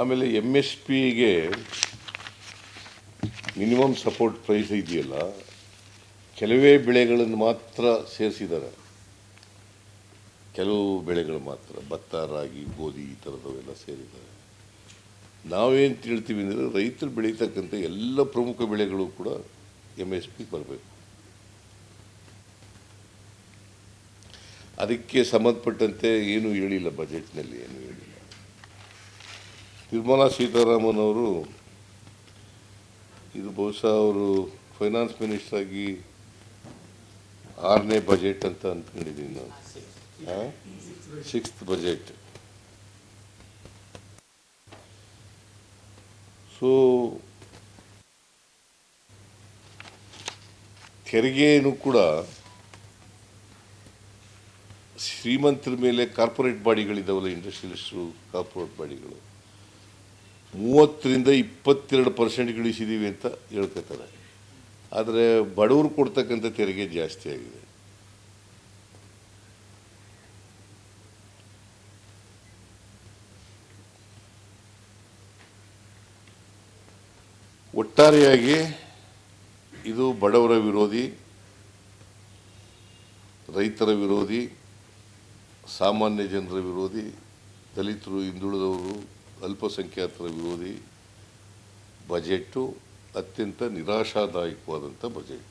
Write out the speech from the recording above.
ಆಮೇಲೆ M S ಪಿಗೆ minimum support price ಇದೆಯಲ್ಲ, ಕೆಲವೇ ಬೆಳೆಗಳನ್ನು ಮಾತ್ರ ಸೇರಿಸಿದ್ದಾರೆ. ಕೆಲವು ಬೆಳೆಗಳು ಮಾತ್ರ, ಭತ್ತ, ರಾಗಿ, ಗೋಧಿ ಈ ಥರದವೆಲ್ಲ ಸೇರಿದ್ದಾರೆ. ನಾವೇನು ತಿಳ್ತೀವಿ ಅಂದರೆ ರೈತರು ಬೆಳೀತಕ್ಕಂಥ ಎಲ್ಲ ಪ್ರಮುಖ ಬೆಳೆಗಳು ಕೂಡ ಎಂ ಎಸ್ ಪಿ ಬರಬೇಕು. ಅದಕ್ಕೆ ಸಂಬಂಧಪಟ್ಟಂತೆ ಏನೂ ಹೇಳಿಲ್ಲ ಬಜೆಟ್ನಲ್ಲಿ ಏನು ನಿರ್ಮಲಾ ಸೀತಾರಾಮನ್ ಅವರು ಇದು ಬಹುಶಃ ಅವರು ಫೈನಾನ್ಸ್ ಮಿನಿಸ್ಟರ್ ಆಗಿ ಆರನೇ ಬಜೆಟ್ ಅಂತ ಅಂದ್ಕೊಂಡಿದ್ದೀನಿ ನಾನು. ಸಿಕ್ಸ್ತ್ ಬಜೆಟ್ ಸೊ ತೆರಿಗೆಯನ್ನು ಕೂಡ ಶ್ರೀಮಂತರ ಮೇಲೆ ಕಾರ್ಪೊರೇಟ್ ಬಾಡಿಗಳಿದ್ದಾವಲ್ಲ ಇಂಡಸ್ಟ್ರಿಯಲಿಸ್ಟು ಕಾರ್ಪೊರೇಟ್ ಬಾಡಿಗಳು. ಮೂವತ್ತರಿಂದ ಇಪ್ಪತ್ತೆರಡು ಪರ್ಸೆಂಟ್ ಇಳಿಸಿದ್ದೀವಿ ಅಂತ ಹೇಳ್ಕೊತಾರೆ ಆದರೆ ಬಡವರು ಕೊಡ್ತಕ್ಕಂಥ ತೆರಿಗೆ ಜಾಸ್ತಿ ಆಗಿದೆ. ಒಟ್ಟಾರೆಯಾಗಿ ಇದು ಬಡವರ ವಿರೋಧಿ, ರೈತರ ವಿರೋಧಿ, ಸಾಮಾನ್ಯ ಜನರ ವಿರೋಧಿ, ದಲಿತರು ಹಿಂದುಳಿದವರು ಅಲ್ಪಸಂಖ್ಯಾತರ ವಿರೋಧಿ ಬಜೆಟ್ಟು ಅತ್ಯಂತ ನಿರಾಶಾದಾಯಕವಾದಂಥ ಬಜೆಟ್